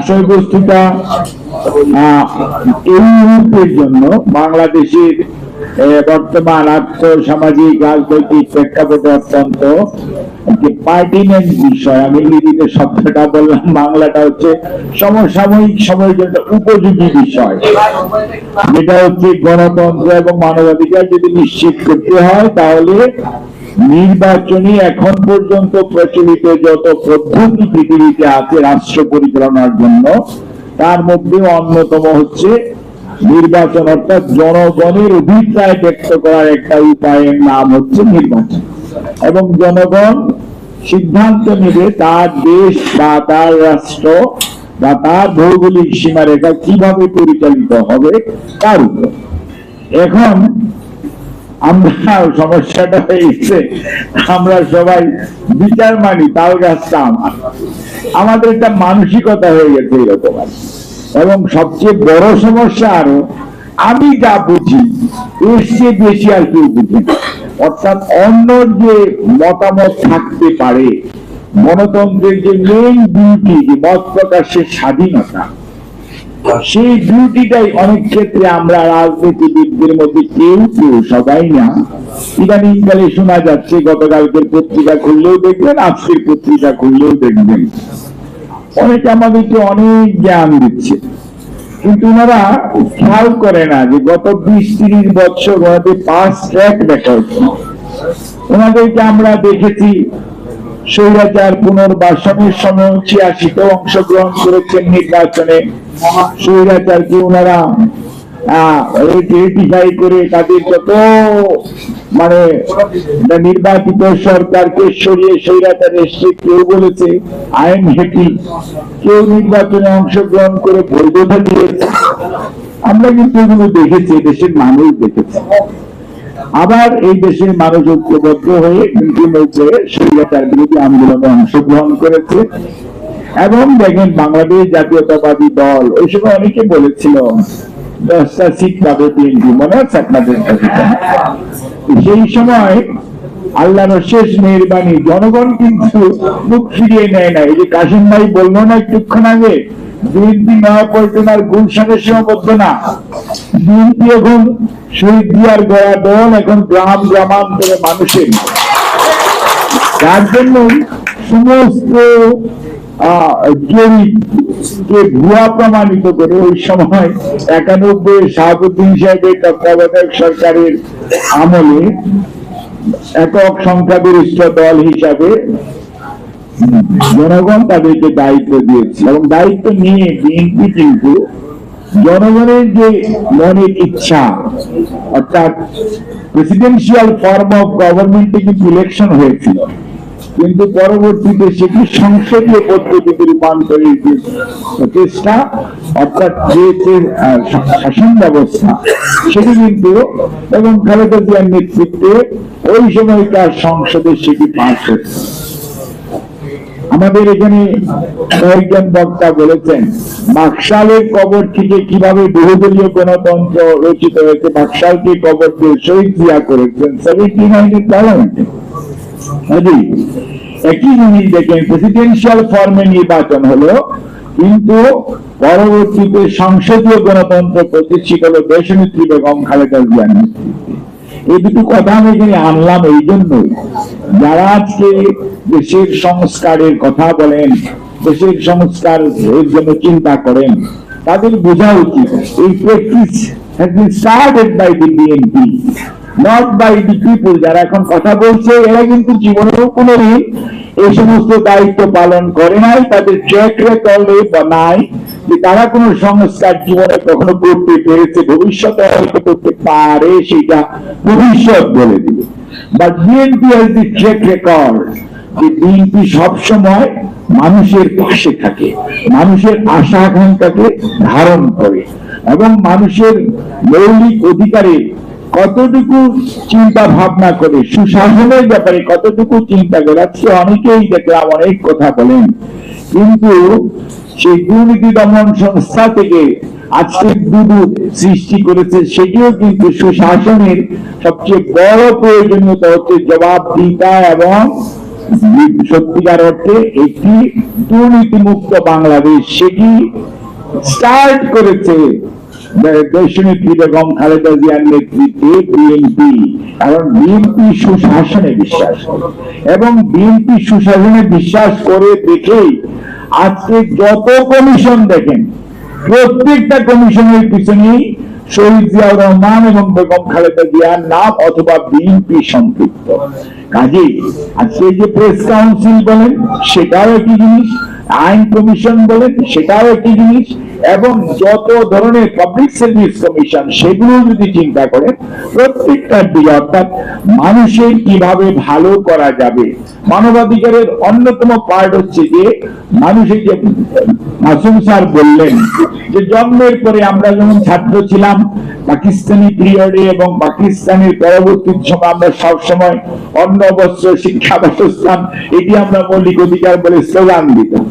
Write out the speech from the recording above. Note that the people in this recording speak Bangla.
বিষয়বস্তুটা এই মুহূর্তের জন্য বাংলাদেশের বর্তমান আর্থ সামাজিক রাজনৈতিক প্রেক্ষাপটে অত্যন্ত পার্টিনেন্ট বিষয়। আমি ইংরেজিতে শব্দটা বললাম, বাংলাটা হচ্ছে সমসাময়িক সময়ের জন্য উপযোগী বিষয়। যেটা হচ্ছে গণতন্ত্র এবং মানবাধিকার যদি নিশ্চিত করতে হয়, তাহলে নির্বাচনী এখন পর্যন্ত প্রচলিত যত পদ্ধতি পৃথিবীতে আছে, রাষ্ট্র পরিচালনার জন্য, তার মধ্যে অন্যতম হচ্ছে নির্বাচন, অর্থাৎ জনগণের অভিপ্রায় ব্যক্ত করার একটা উপায়ের নাম হচ্ছে নির্বাচন। এবং জনগণ সিদ্ধান্ত নেবে তার দেশ বা তার রাষ্ট্র বা তার ভৌগোলিক সীমারেখা কীভাবে পরিচালিত হবে, তার উপর। এখন আমরা সমস্যাটা হয়েছে। আমরা সবাই বিচার মানি, তাল গাছটা আমার। আমাদের একটা মানসিকতা হয়ে গেছে এরকম আর এবং সবচেয়ে বড় সমস্যা আরও, আমি যা বুঝি এর চেয়ে বেশি আর কেউ বুঝি অর্থাৎ অন্য যে মতামত থাকতে পারে গণতন্ত্রের যে মেইন ডিউটি যে মত প্রকাশের স্বাধীনতা সেই ডিউটিটাই অনেক ক্ষেত্রে আমরা রাজনীতিবিদদের মধ্যে কেউ কেউ সবাই না। ইদানিং কালে শোনা যাচ্ছে, গতকালকের পত্রিকা খুললেও দেখবেন, আজকের পত্রিকা খুললেও দেখবেন। অনেকে আমাদেরকে অনেক জ্ঞান দিচ্ছে। কিন্তু ওনারা খেয়াল করে না যে গত বিশ তিরিশ বছর ওনাদের পাঁচ ট্র্যাক দেখা ওনাদেরকে আমরা দেখেছি স্বৈরাচার পুনর্বাসনের সময় ছিয়াশিতে অংশগ্রহণ করেছেন নির্বাচনে স্বৈরাচারকে ওনারা? করে তাদের যত মানে নির্বাচিত সরকারকে সরিয়ে স্বৈরাচার এসছে কেউ বলেছে আইন হেপি কেউ নির্বাচনে অংশগ্রহণ করে বৈধতা দিয়েছে। আমরা কিন্তু এগুলো দেখেছি দেশের মানুষ দেখেছে। আবার এই দেশের মানুষ ঐক্যবদ্ধ হয়ে কিন্তু হচ্ছে স্বৈরাচার বিরোধী আন্দোলনে অংশগ্রহণ করেছে। এবং দেখেন বাংলাদেশ জাতীয়তাবাদী দল, ওই সময় অনেকে বলেছিল, দশটা সিট পাবে বিএনপি। মনে আছে আপনাদের সেই সময় আল্লাহর শেষ মেহরবানি, জনগণ কিন্তু মুখ ফিরিয়ে নেয় না এই যে কাশিম ভাই বলল না একটুক্ষণ আগে বিএনপি গুলশানে সীমাবদ্ধ না। বিএনপি এখন শহীদ দিয়ার দল, এখন গ্রাম গ্রামান্তরে মানুষের। তার জন্য সমস্ত ভুয়া প্রমাণিত করে ওই সময় একানব্বই শাহাবুদ্দিন সাহেবের তত্ত্বাবধায়ক সরকারের আমলে একক সংখ্যাগরিষ্ঠ দল হিসাবে জনগণ তাদেরকে দায়িত্ব দিয়েছে। এবং দায়িত্ব নিয়ে বিএনপি কিন্তু জনগণের যে মনের ইচ্ছা, অর্থাৎ প্রেসিডেন্সিয়াল ফর্ম অফ গভর্নমেন্টে কিন্তু ইলেকশন হয়েছিল। কিন্তু পরবর্তীতে সেটি সংসদীয় পদ্ধতিতে রূপান্তরের যে চেষ্টা অর্থাৎ যে শাসন ব্যবস্থা, সেটি কিন্তু এবং খালেদা জিয়ার নেতৃত্বে ওই সময়কার সংসদে সেটি পাশ হচ্ছে আমাদের এখানে কয়েকজন বক্তা বলেছেন বাকশালের কবর থেকে কীভাবে বহুদলীয় গণতন্ত্র রচিত হয়েছে বাকশালকে কবর দিয়ে শহীদ জিয়া করেছেন। সেভেন্টি নাইনের পার্লামেন্টে একই জিনিস দেখেন প্রেসিডেন্সিয়াল ফর্মে নির্বাচন হলো, কিন্তু পরবর্তীতে সংসদীয় গণতন্ত্র প্রতিষ্ঠিত হলো, দেশনেত্রী বেগম খালেদা জিয়ার নেতৃত্বে। এই কথা আমি এখানে আনলাম এই জন্যই। যারা আজকে দেশের সংস্কারের কথা বলেন, দেশের সংস্কার এর জন্য চিন্তা করেন, তাদের বোঝা উচিত। এই practice has been started by the BNP not by the people যারা এখন কথা বলছে, এরা কিন্তু জীবনেও কোনোদিন এই সমস্ত দায়িত্ব পালন করে নাই, তাদের ট্র্যাক নাই, যে তারা কোনো সংস্কার জীবনে কখনো করতে পেরেছে, ভবিষ্যতে হয়তো করতে পারে সেটা ভবিষ্যৎ বলে দিবে। BNP has the track record যে বিএনপি সবসময় মানুষের পাশে থাকে, মানুষের আশা আকাঙ্ক্ষাকে ধারণ করে এবং মানুষের মৌলিক অধিকারে কতটুকু চিন্তা ভাবনা করে, সুশাসনের ব্যাপারে কতটুকু চিন্তা করে আজকে অনেকেই দেখলাম অনেক কথা বলেন। কিন্তু সেই দুর্নীতি দমন সংস্থা থেকে আজকে দুদু সৃষ্টি করেছে, সেটিও কিন্তু সুশাসনের সবচেয়ে বড় প্রয়োজনীয়তা হচ্ছে জবাবদিহিতা এবং সত্যিকার অর্থে একটি দুর্নীতিমুক্ত বাংলাদেশ। সেটি স্টার্ট করেছে দেশনেত্রী বেগম খালেদা বিএনপি সুশাসনে বিশ্বাস করে এবং বিএনপি সুশাসনে বিশ্বাস করে আজকে যত কমিশন দেখেন প্রত্যেকটা কমিশনের পিছনেই শহীদ জিয়াউর রহমান এবং বেগম খালেদা জিয়ার নাম অথবা বিএনপি সম্পৃক্ত কাজে আজকে যে প্রেস কাউন্সিল বলেন, সেটাও একই জিনিস, আইন কমিশন বলেন, সেটাও একই জিনিস এবং যত ধরনের পাবলিক সার্ভিস কমিশন সেগুলো যদি চিন্তা করেন প্রত্যেকটা দিকে অর্থাৎ মানুষের কীভাবে ভালো করা যাবে, মানবাধিকারের অন্যতম পার্ট হচ্ছে যে মানুষের যে মাসুম স্যার বললেন যে জন্মের পরে আমরা যখন ছাত্র ছিলাম, পাকিস্তানি পিরিয়ডে এবং পাকিস্তানের পরবর্তী সময় আমরা সবসময় অন্ন বস্ত্র, শিক্ষা বাসস্থান এটি আমরা মৌলিক অধিকার বলে স্লোগান দিতাম।